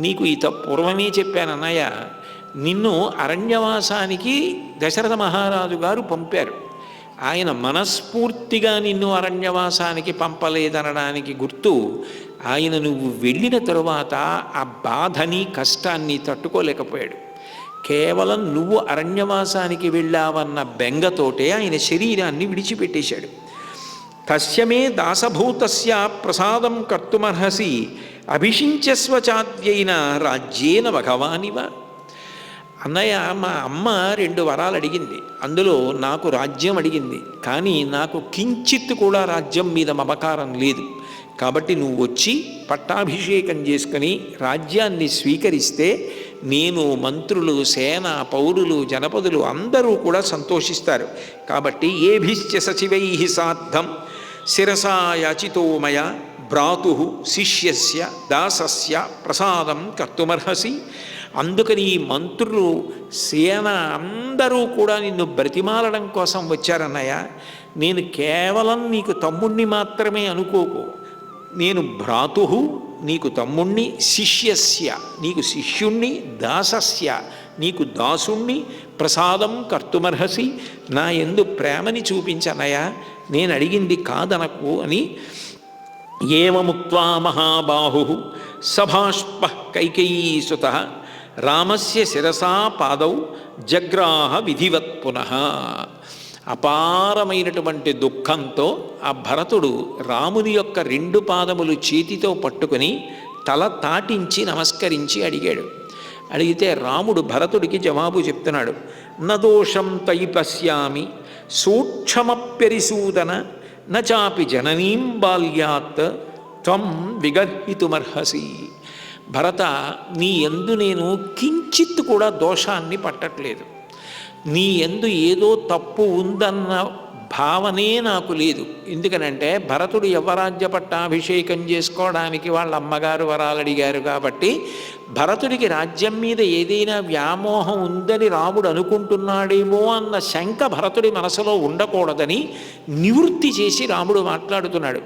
నీకు ఇత పూర్వమే చెప్పాను అన్నయ్య నిన్ను అరణ్యవాసానికి దశరథ మహారాజు గారు పంపారు. ఆయన మనస్ఫూర్తిగా నిన్ను అరణ్యవాసానికి పంపలేదనడానికి గుర్తు ఆయన నువ్వు వెళ్ళిన తరువాత ఆ బాధని కష్టాన్ని తట్టుకోలేకపోయాడు. కేవలం నువ్వు అరణ్యవాసానికి వెళ్ళావన్న బెంగతోటే ఆయన శరీరాన్ని విడిచిపెట్టేశాడు. తస్యమే దాసభూతస్య ప్రసాదం కర్తుమర్హసి అభిషించస్వచాద్యైన రాజ్యేన భగవానివ. అన్నయ్య మా అమ్మ రెండు వరాలు అడిగింది. అందులో నాకు రాజ్యం అడిగింది. కానీ నాకు కించిత్ కూడా రాజ్యం మీద మమకారం లేదు. కాబట్టి నువ్వు వచ్చి పట్టాభిషేకం చేసుకుని రాజ్యాన్ని స్వీకరిస్తే నేను మంత్రులు సేన పౌరులు జనపదులు అందరూ కూడా సంతోషిస్తారు. కాబట్టి ఏభిశ్చ సచివై సార్థం. శిరసాయాచితోమయ భ్రాతు శిష్యస్య దాసస్య ప్రసాదం కర్తుమర్హసి. అందుకని ఈ మంత్రులు సేన అందరూ కూడా నిన్ను బ్రతిమాలడం కోసం వచ్చారన్నయ్య. నేను కేవలం నీకు తమ్ముణ్ణి మాత్రమే అనుకోకు. నేను భ్రాతు నీకు తమ్ముణ్ణి శిష్యస్య నీకు శిష్యుణ్ణి దాసస్య నీకు దాసుణ్ణి ప్రసాదం కర్తుమర్హసి. నా ఎందు ప్రేమని చూపించనయా నేను అడిగింది కాదనకు అని ఏమముక్వా మహాబాహు సభాష్ప కైకేయీసుత రామస్య శిరసా పాదౌ జగ్రాహ విధివత్ పునః. అపారమైనటువంటి దుఃఖంతో ఆ భరతుడు రాముని యొక్క రెండు పాదములు చేతితో పట్టుకొని తల తాటించి నమస్కరించి అడిగాడు. అడిగితే రాముడు భరతుడికి జవాబు చెప్తున్నాడు. నదోషం తయి పశ్యామి సూక్ష్మప్యరిసూదన నచాపి జననీం బాల్యాత్ త్వం విగర్హితుమర్హసి భరత నీ ఎందు నేను కించిత్ కూడా దోషాన్ని పట్టట్లేదు. నీ ఎందు ఏదో తప్పు ఉందన్న భావనే నాకు లేదు. ఎందుకనంటే భరతుడు యవరాజ్య పట్టాభిషేకం చేసుకోవడానికి వాళ్ళ అమ్మగారు వరాలు అడిగారు కాబట్టి భరతుడికి రాజ్యం మీద ఏదైనా వ్యామోహం ఉందని రాముడు అనుకుంటున్నాడేమో అన్న శంక భరతుడి మనసులో ఉండకూడదని నివృత్తి చేసి రాముడు మాట్లాడుతున్నాడు.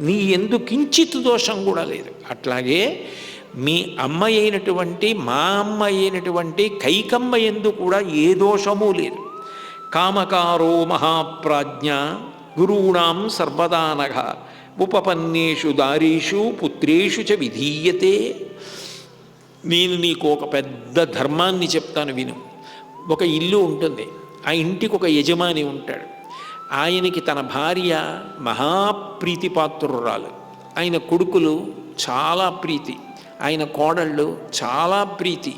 నీ ఎందు కించిత్ దోషం కూడా లేదు. అట్లాగే మీ అమ్మ అయినటువంటి మా అమ్మ అయినటువంటి కైకమ్మ ఎందు కూడా ఏ దోషమూ లేదు. కామకారో మహాప్రాజ్ఞ గురూణాం సర్వదానఘ. ఉపపన్నేషు దారీషు పుత్రేషు చ విధీయతే. నేను నీకు ఒక పెద్ద ధర్మాన్ని చెప్తాను విను. ఒక ఇల్లు ఉంటుంది. ఆ ఇంటికి ఒక యజమాని ఉంటాడు. ఆయనకి తన భార్య మహాప్రీతిపాత్రురాలు. ఆయన కొడుకులు చాలా ప్రీతి. ఆయన కోడళ్ళు చాలా ప్రీతి.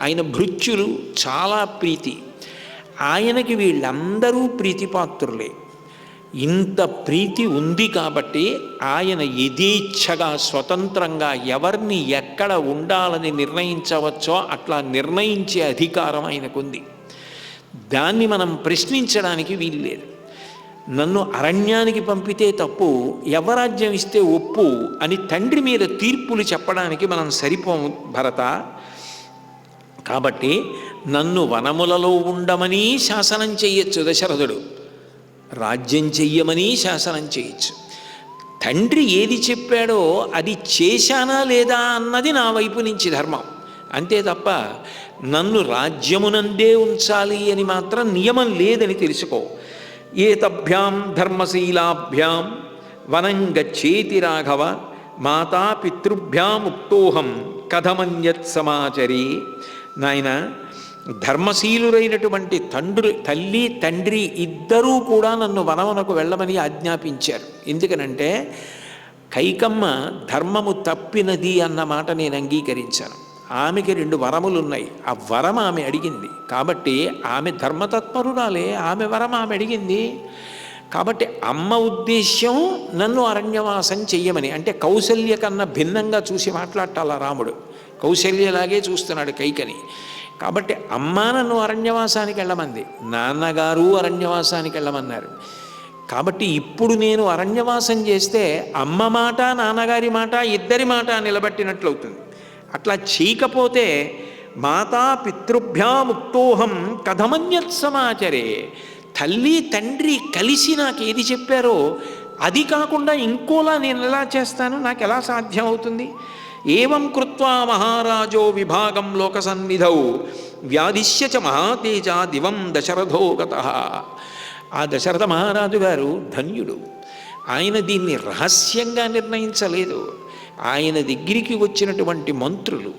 ఆయన భృత్యులు చాలా ప్రీతి. ఆయనకి వీళ్ళందరూ ప్రీతిపాత్రులే. ఇంత ప్రీతి ఉంది కాబట్టి ఆయన యథేచ్ఛగా స్వతంత్రంగా ఎవరిని ఎక్కడ ఉండాలని నిర్ణయించవచ్చో అట్లా నిర్ణయించే అధికారం ఆయనకుంది. దాన్ని మనం ప్రశ్నించడానికి వీల్లేదు. నన్ను అరణ్యానికి పంపితే తప్పు యవరాజ్యం ఇస్తే ఒప్పు అని తండ్రి మీద తీర్పులు చెప్పడానికి మనం సరిపోము భరత. కాబట్టి నన్ను వనములలో ఉండమని శాసనం చెయ్యొచ్చు దశరథుడు. రాజ్యం చెయ్యమని శాసనం చేయొచ్చు. తండ్రి ఏది చెప్పాడో అది చేశానా లేదా అన్నది నా వైపు నుంచి ధర్మం. అంతే తప్ప నన్ను రాజ్యమునందే ఉంచాలి అని మాత్రం నియమం లేదని తెలుసుకో. ఏతభ్యాం ధర్మశీలాభ్యాం వనం గచ్చేతి రాఘవ మాతా పితృభ్యాముక్తోహం కథమన్యత్ సమాచరి. నాయన ధర్మశీలురైనటువంటి తండ్రి తల్లి తండ్రి ఇద్దరూ కూడా నన్ను వనమునకు వెళ్ళమని ఆజ్ఞాపించారు. ఎందుకనంటే కైకమ్మ ధర్మము తప్పినది అన్న మాట నేను అంగీకరించాను. ఆమెకి రెండు వరములు ఉన్నాయి ఆ వరం ఆమె అడిగింది. కాబట్టి ఆమె ధర్మతత్పరురాలే. ఆమె వరం ఆమె అడిగింది. కాబట్టి అమ్మ ఉద్దేశ్యం నన్ను అరణ్యవాసం చెయ్యమని అంటే కౌశల్య కన్నా భిన్నంగా చూసి మాట్లాడటాల రాముడు. కౌశల్యలాగే చూస్తున్నాడు కైకని. కాబట్టి అమ్మ నన్ను అరణ్యవాసానికి వెళ్ళమంది. నాన్నగారు అరణ్యవాసానికి వెళ్ళమన్నారు. కాబట్టి ఇప్పుడు నేను అరణ్యవాసం చేస్తే అమ్మ మాట నాన్నగారి మాట ఇద్దరి మాట నిలబెట్టినట్లవుతుంది. అట్లా చేయకపోతే మాతా పితృభ్యాముక్తోహం కథమన్యత్ సమాచరే. తల్లి తండ్రి కలిసి నాకు ఏది చెప్పారో అది కాకుండా ఇంకోలా నేను ఎలా చేస్తాను? నాకు ఎలా సాధ్యం అవుతుంది ఏవం కృత్వా మహారాజో విభాగం లోకసన్నిధౌ. వ్యాధిశ్య చ మహాతేజ దివం దశరథో గత ఆ దశరథ మహారాజు గారు ధన్యుడు. ఆయన దీన్ని రహస్యంగా నిర్ణయించలేదు. ఆయన దగ్గరికి వచ్చినటువంటి మంత్రులు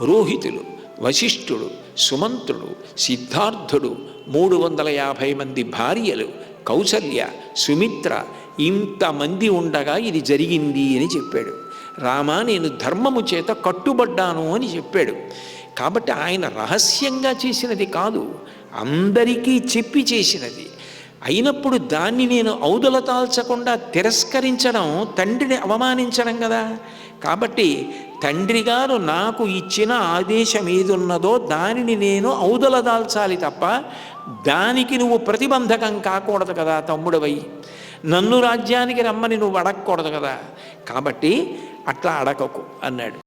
పురోహితులు వశిష్ఠుడు సుమంత్రుడు సిద్ధార్థుడు మూడు వందల యాభై మంది భార్యలు కౌసల్య సుమిత్ర ఇంతమంది ఉండగా ఇది జరిగింది అని చెప్పాడు. రామ నేను ధర్మము చేత కట్టుబడ్డాను అని చెప్పాడు. కాబట్టి ఆయన రహస్యంగా చేసినది కాదు అందరికీ చెప్పి చేసినది. అయినప్పుడు దాన్ని నేను ఔదలతాల్చకుండా తిరస్కరించడం తండ్రిని అవమానించడం కదా. కాబట్టి తండ్రి గారు నాకు ఇచ్చిన ఆదేశం ఏదున్నదో దానిని నేను ఔదలదాల్చాలి తప్ప దానికి నువ్వు ప్రతిబంధకం కాకూడదు కదా తమ్ముడవై. నన్ను రాజ్యానికి రమ్మని నువ్వు అడగకూడదు కదా. కాబట్టి అట్లా అడగకు అన్నాడు.